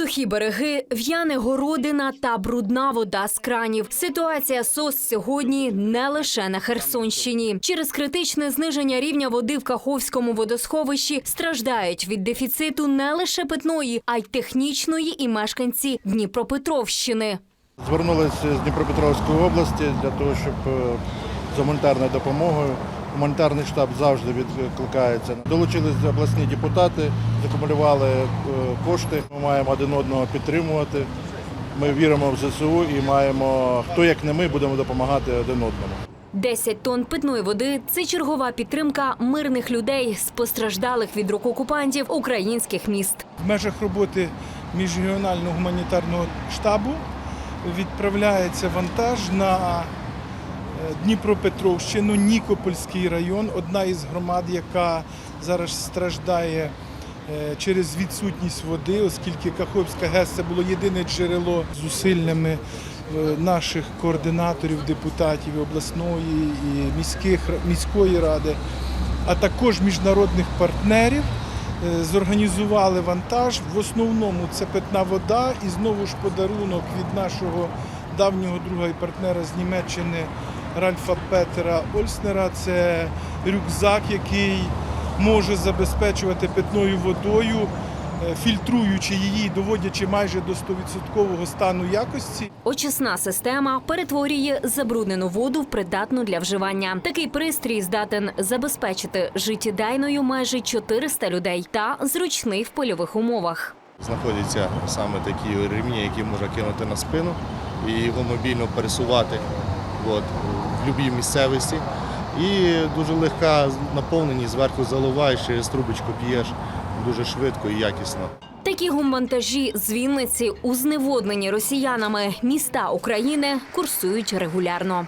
Сухі береги, в'яне городина та брудна вода з кранів. Ситуація СОС сьогодні не лише на Херсонщині. Через критичне зниження рівня води в Каховському водосховищі страждають від дефіциту не лише питної, а й технічної і мешканці Дніпропетровщини. Звернулися з Дніпропетровської області для того, щоб е, з гуманітарною допомогою. Гуманітарний штаб завжди відкликається. Долучились обласні депутати, закумулювали е, кошти. Ми маємо один одного підтримувати. Ми віримо в ЗСУ і маємо, хто як не ми, будемо допомагати один одному. 10 тонн питної води це чергова підтримка мирних людей, постраждалих від рук окупантів українських міст. В межах роботи міжрегіонального гуманітарного штабу відправляється вантаж на Дніпропетровщину, Нікопольський район, одна із громад, яка зараз страждає е, через відсутність води, оскільки Каховська ГЕС це було єдине джерело зусиллями е, наших координаторів, депутатів обласної і міських, міської ради, а також міжнародних партнерів. Е, Зорганізували вантаж. В основному це питна вода і знову ж подарунок від нашого давнього друга і партнера з Німеччини Ральфа Петера Ольснера. Це рюкзак, який може забезпечувати питною водою, е, фільтруючи її, доводячи майже до 100% стану якості. Очисна система перетворює забруднену воду в придатну для вживання. Такий пристрій здатен забезпечити життєдайною майже 400 людей та зручний в польових умовах. Знаходяться саме такі ремні, які можна кинути на спину і його мобільно пересувати от, в будь-якій місцевості. І дуже легка наповненість, зверху заливаєш, через трубочку п'єш дуже швидко і якісно. Такі гумвантажі з Вінниці у зневоднені росіянами міста України курсують регулярно.